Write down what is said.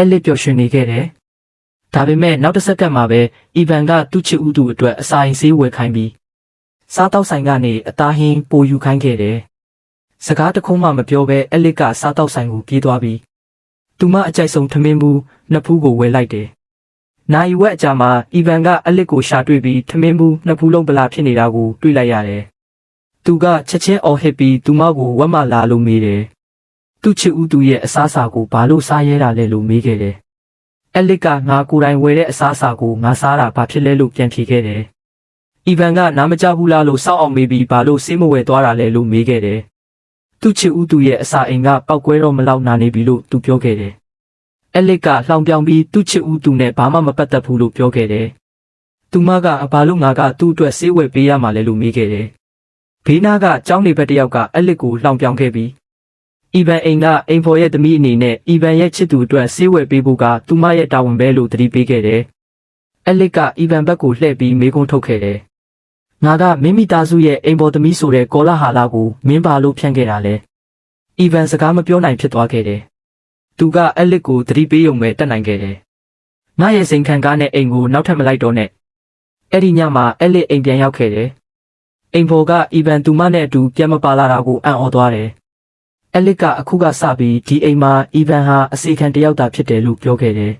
အဲလစ်ပျော်ရွှင်နေခဲ့တယ်။ဒါပေမဲ့နောက်တစ်စက္ကန့်မှာပဲအီဗန်ကသူ့ချစ်ဦးသူအတွက်အစာအိမ်ဆေးဝယ်ခိုင်းပြီးစားတောက်ဆိုင်ကနေအသားဟင်းပိုယူခိုင်းခဲ့တယ်။စကားတစ်ခုမှမပြောဘဲအဲလစ်ကစားတောက်ဆိုင်ကိုပြေးသွားပြီးသူမအကြိုက်ဆုံးထမင်းဘူးနှစ်ဖူးကိုဝယ်လိုက်တယ်။နိုင်ဝက်အကြာမှာအီဗန်ကအလစ်ကိုရှာတွေ့ပြီးထမင်းဘူးနှစ်ဖူးလုံးပလာဖြစ်နေတာကိုတွေ့လိုက်ရတယ်။သူကချက်ချင်းအော်ဟစ်ပြီးသူမကိုဝက်မလာလို့မေးတယ်။ သူ့ချစ်ဦးသူရဲ့အစားအစာကိုဘာလို့စားရဲတာလဲလို့မေးခဲ့တယ်။အဲလစ်ကငါကိုယ်တိုင်ဝယ်တဲ့အစားအစာကိုငါစားတာဘာဖြစ်လဲလို့ပြန်ဖြေခဲ့တယ်။အီဗန်ကနားမကြဘူးလားလို့စောင့်အောင်မေးပြီးဘာလို့စေးမဝယ်သွားတာလဲလို့မေးခဲ့တယ်။သူ့ချစ်ဦးသူရဲ့အစာအိမ်ကပောက်ကွဲတော့မလောက်နာနေပြီလို့သူပြောခဲ့တယ်။အဲလစ်ကလှောင်ပြောင်ပြီးသူ့ချစ်ဦးသူနဲ့ဘာမှမပတ်သက်ဘူးလို့ပြောခဲ့တယ်။သူမကဘာလို့ငါကသူ့အတွက်စေးဝယ်ပေးရမှာလဲလို့မေးခဲ့တယ်။ဘေးနားကကျောင်းနေဘက်တစ်ယောက်ကအဲလစ်ကိုလှောင်ပြောင်ခဲ့ပြီး အီဗန်အိမ်ကအိမ်ဖော်ရဲ့သမီးအနေနဲ့အီဗန်ရဲ့ချစ်သူအတွက်ဆေးဝယ်ပေးဖို့ကသူမရဲ့တာဝန်ပဲလို့သတိပေးခဲ့တယ်။အလစ်ကအီဗန်ဘက်ကိုလှည့်ပြီးမေးခွန်းထုတ်ခဲ့တယ်။ငါကမင်းမိသားစုရဲ့အိမ်ဖော်သမီးဆိုတဲ့ကောလာဟာလာကိုမင်းပါလို့ဖြန့်ခဲ့တာလေ။အီဗန်စကားမပြောနိုင်ဖြစ်သွားခဲ့တယ်။သူကအလစ်ကိုသတိပေးရုံပဲတတ်နိုင်ခဲ့တယ်။ငါရဲ့စိန်ခံကားနဲ့အိမ်ကိုနောက်ထပ်မလိုက်တော့နဲ့။အဲ့ဒီညမှာအလစ်အိမ်ပြန်ရောက်ခဲ့တယ်။အိမ်ဖော်ကအီဗန်သူမနဲ့အတူပြန်မပါလာတာကိုအံ့ဩသွားတယ်။ အဲလစ်ကအခုကစပြီးဒီအိမ်မှာအီဗန်ဟာအစီခံတယောက်သာဖြစ်တယ်လို့ပြောခဲ့တယ်